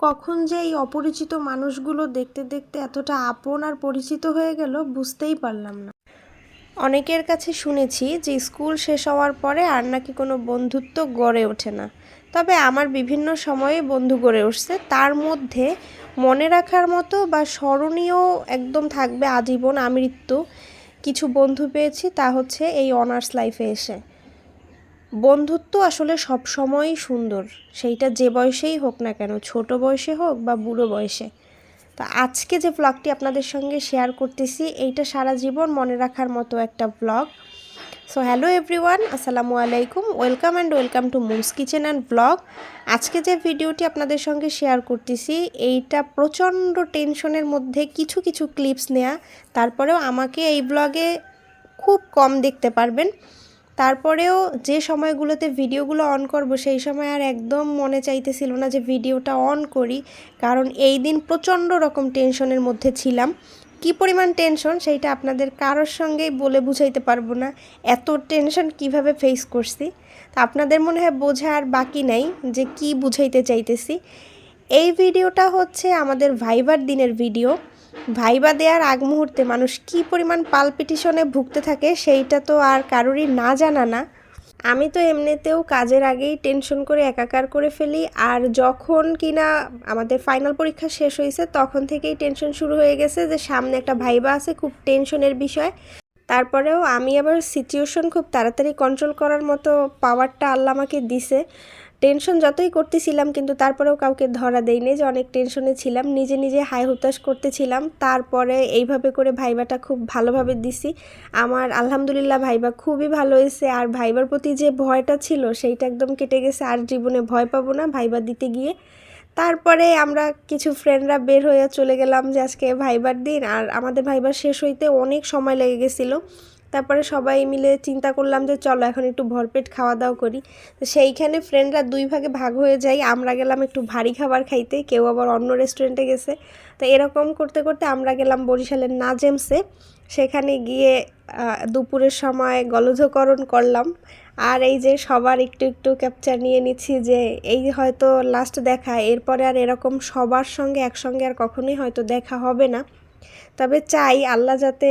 কখন যে এই অপরিচিত মানুষগুলো দেখতে দেখতে এতটা আপন আর পরিচিত হয়ে গেল, বুঝতেই পারলাম না। অনেকের কাছে শুনেছি যে স্কুল শেষ হওয়ার পরে আর নাকি কোনো বন্ধুত্ব গড়ে ওঠে না। তবে আমার বিভিন্ন সময়ে বন্ধু গড়ে উঠছে, তার মধ্যে মনে রাখার মতো বা স্মরণীয় একদম থাকবে আজীবন আমৃত্যু। কিছু বন্ধু পেয়েছি, তা হচ্ছে এই অনার্স লাইফে এসে। বন্ধুত্ব আসলে সব সময়ই সুন্দর। সেইটা যে বয়সেই হোক না কেন, ছোট বয়সে হোক বা বুড়ো বয়সে। তো আজকে যে ব্লগটি আপনাদের সঙ্গে শেয়ার করতেছি, এইটা সারা জীবন মনে রাখার মতো একটা ব্লগ সো হ্যালো এভরিওয়ান আসসালামু আলাইকুম। Welcome and welcome to mum's kitchen and blog আজকে যে ভিডিওটি আপনাদের সঙ্গে শেয়ার করতেছি, এইটা প্রচণ্ড টেনশনের মধ্যে কিছু কিছু ক্লিপস নেয়া। তারপরেও আমাকে এই ব্লগে খুব কম দেখতে পারবেন। তারপরেও যে সময়গুলোতে ভিডিওগুলো অন করব, সেই সময় আর একদম মনে চাইতেছিল না যে ভিডিওটা অন করি। কারণ এই দিন প্রচণ্ড রকম টেনশনের মধ্যে ছিলাম। কি পরিমাণ টেনশন সেইটা আপনাদের কারোর সঙ্গেই বলে বুঝাইতে পারব না। এত টেনশন কীভাবে ফেস করছি? তা আপনাদের মনে হয় বোঝা আর বাকি নাই যে কি বুঝাইতে চাইতেছি। এই ভিডিওটা হচ্ছে আমাদের ভাইবার দিনের ভিডিও। ভাইবা দেওয়ার আগ মুহূর্তে মানুষ কি পরিমাণ পালপিটিশনে ভুগতে থাকে সেইটা তো আর কারোরই না জানা না। আমি তো এমনিতেও কাজের আগেই টেনশন করে একাকার করে ফেলি আর যখন কিনা আমাদের ফাইনাল পরীক্ষা শেষ হয়েছে তখন থেকেই টেনশন শুরু হয়ে গেছে যে সামনে একটা ভাইবা আছে, খুব টেনশনের বিষয়। তারপরেও আমি আবার সিচুয়েশন খুব তাড়াতাড়ি কন্ট্রোল করার মতো পাওয়ারটা আল্লাহ আমাকে দিছে। টেনশন যতই করতেছিলাম, কিন্তু তারপরেও কাউকে ধরা দেয়নি যে অনেক টেনশনে ছিলাম। নিজে নিজে হাই হুতাশ করতেছিলাম। তারপরে এইভাবে করে ভাইবাটা খুব ভালোভাবে দিছি। আমার আলহামদুলিল্লাহ ভাইবা খুবই ভালো হয়েছে। আর ভাইবার প্রতি যে ভয়টা ছিল, সেইটা একদম কেটে গেছে। আর জীবনে ভয় পাবো না ভাইবা দিতে গিয়ে। তারপরে আমরা কিছু ফ্রেন্ডরা বের হয়ে চলে গেলাম যে আজকে ভাইবার দিন। আর আমাদের ভাইবার শেষ হইতে অনেক সময় লেগে গেছিল। তারপরে সবাই মিলে চিন্তা করলাম যে চলো এখন একটু ভরপেট খাওয়া দাওয়া করি। তো সেইখানে ফ্রেন্ডরা দুই ভাগে ভাগ হয়ে যাই আমরা গেলাম একটু ভারী খাবার খাইতে, কেউ আবার অন্য রেস্টুরেন্টে গেছে। তো এরকম করতে করতে আমরা গেলাম বরিশালের নাজেমসে। সেখানে গিয়ে দুপুরের সময় গলধকরণ করলাম। আর এই যে সবার একটু একটু ক্যাপচার নিয়ে নিচ্ছি যে এই হয়তো লাস্ট দেখা, এরপরে আর এরকম সবার সঙ্গে একসঙ্গে আর কখনোই হয়তো দেখা হবে না। তবে চাই আল্লাহ যাতে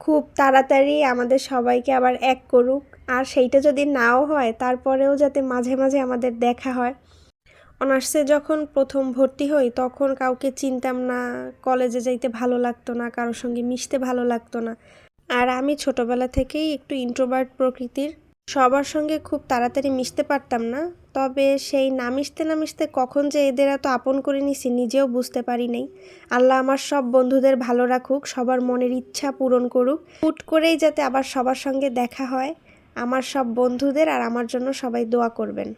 খুব তাড়াতাড়ি আমাদের সবাইকে আবার এক করুক। আর সেইটা যদি নাও হয়, তারপরেও যাতে মাঝে মাঝে আমাদের দেখা হয়। অনার্সে যখন প্রথম ভর্তি হই, তখন কাউকে চিনতাম না, কলেজে যাইতে ভালো লাগতো না, কারোর সঙ্গে মিশতে ভালো লাগতো না। আর আমি ছোটবেলা থেকেই একটু ইন্ট্রোভার্ট প্রকৃতির। সবার সঙ্গে খুব তাড়াতাড়ি মিশতে পারতাম না, তবে সেই না মিশতে না মিশতে কখন যে এদের এত আপন করে নিছি নিজেও বুঝতে পারি নাই। আল্লাহ আমার সব বন্ধুদের ভালো রাখুক, সবার মনের ইচ্ছা পূরণ করুক। হুট করেই যাতে আবার সবার সঙ্গে দেখা হয়, আমার সব বন্ধুদের আর আমার জন্য সবাই দোয়া করবেন।